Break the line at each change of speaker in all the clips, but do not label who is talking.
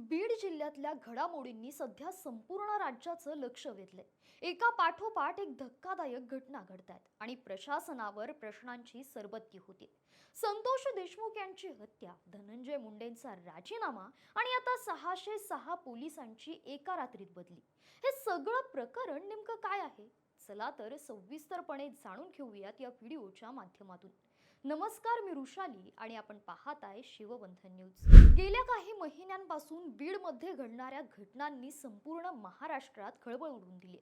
बीड जिल्ह्यातल्या घडामोडींनी सध्या संपूर्ण राज्याचं लक्ष वेधलंय. एका पाठोपाठ एक धक्कादायक घटना घडतायत आणि प्रशासनावर प्रश्नांची सरबत्ती होती. संतोष देशमुख यांची हत्या धनंजय मुंडेंचा राजीनामा आणि आता सहाशे सहा पोलिसांची एका रात्रीत बदली. हे सगळं प्रकरण नेमकं काय आहे? चला तर सविस्तरपणे जाणून घेऊयात या व्हिडिओच्या माध्यमातून. नमस्कार मी रुशाली आणि आपण पाहत आहे शिवबंधन न्यूज. गेल्या काही महिन्यांपासून बीडमध्ये घडणाऱ्या घटनांनी संपूर्ण महाराष्ट्रात खळबळ उडवून दिली.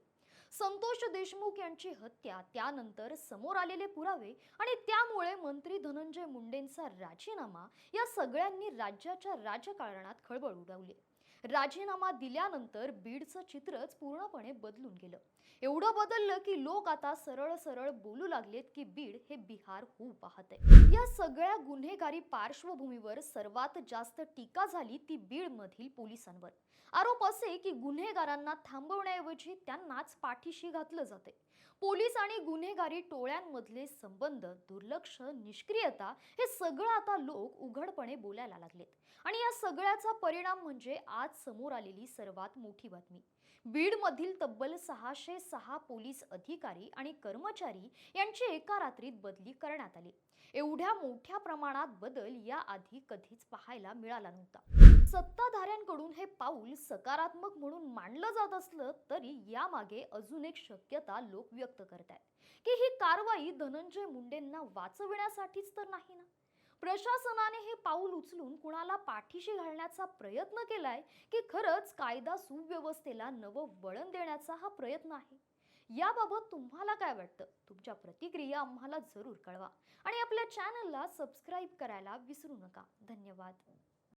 संतोष देशमुख यांची हत्या त्यानंतर समोर आलेले पुरावे आणि त्यामुळे मंत्री धनंजय मुंडेंचा राजीनामा या सगळ्यांनी राज्याच्या राजकारणात खळबळ उडवली. राजीनामा दिल्यानंतर बीडचं चित्रच पूर्णपणे बदलून गेलं. एवढं बदललं की लोक आता सरळ सरळ बोलू लागलेत की बीड हे बिहार होऊ पाहत आहे या सगळ्या गुन्हेगारी पार्श्वभूमीवर सर्वात जास्त टीका झाली ती बीडमधील पोलिसांवर. आरोप असे की गुन्हेगारांना थांबवण्याऐवजी त्यांनाच पाठीशी घातलं जाते पोलीस आणि गुन्हेगारी टोळ्यांमधले संबंध दुर्लक्ष निष्क्रियता हे सगळं आता लोक उघडपणे बोलायला लागलेत. आणि या सगळ्याचा परिणाम म्हणजे आज आज समोर आलेली सर्वात मोठी बातमी. बीडमधील तब्बल सहाशे सहा पोलीस अधिकारी आणि कर्मचारी यांची एका रात्रीत बदली करण्यात आली. एवढ्या मोठ्या प्रमाणात बदल याआधी कधीच पाहायला मिळाला नव्हता. सत्ताधाऱ्यांकडून हे पाऊल सकारात्मक म्हणून मानलं जात असलं तरी यामागे अजून एक शक्यता लोक व्यक्त करतायत. की ही कारवाई धनंजय मुंडेंना वाचविण्यासाठीच तर नाही ना? प्रशासनाने हे पाऊल उचलून कुणाला पाठीशी घालण्याचा प्रयत्न केलाय की खरंच कायदा सुव्यवस्थेला नवं वळण देण्याचा हा प्रयत्न आहे? याबाबत तुम्हाला काय वाटतं? तुमच्या प्रतिक्रिया आम्हाला जरूर कळवा. आणि आपल्या चॅनलला सबस्क्राईब करायला विसरू नका. धन्यवाद.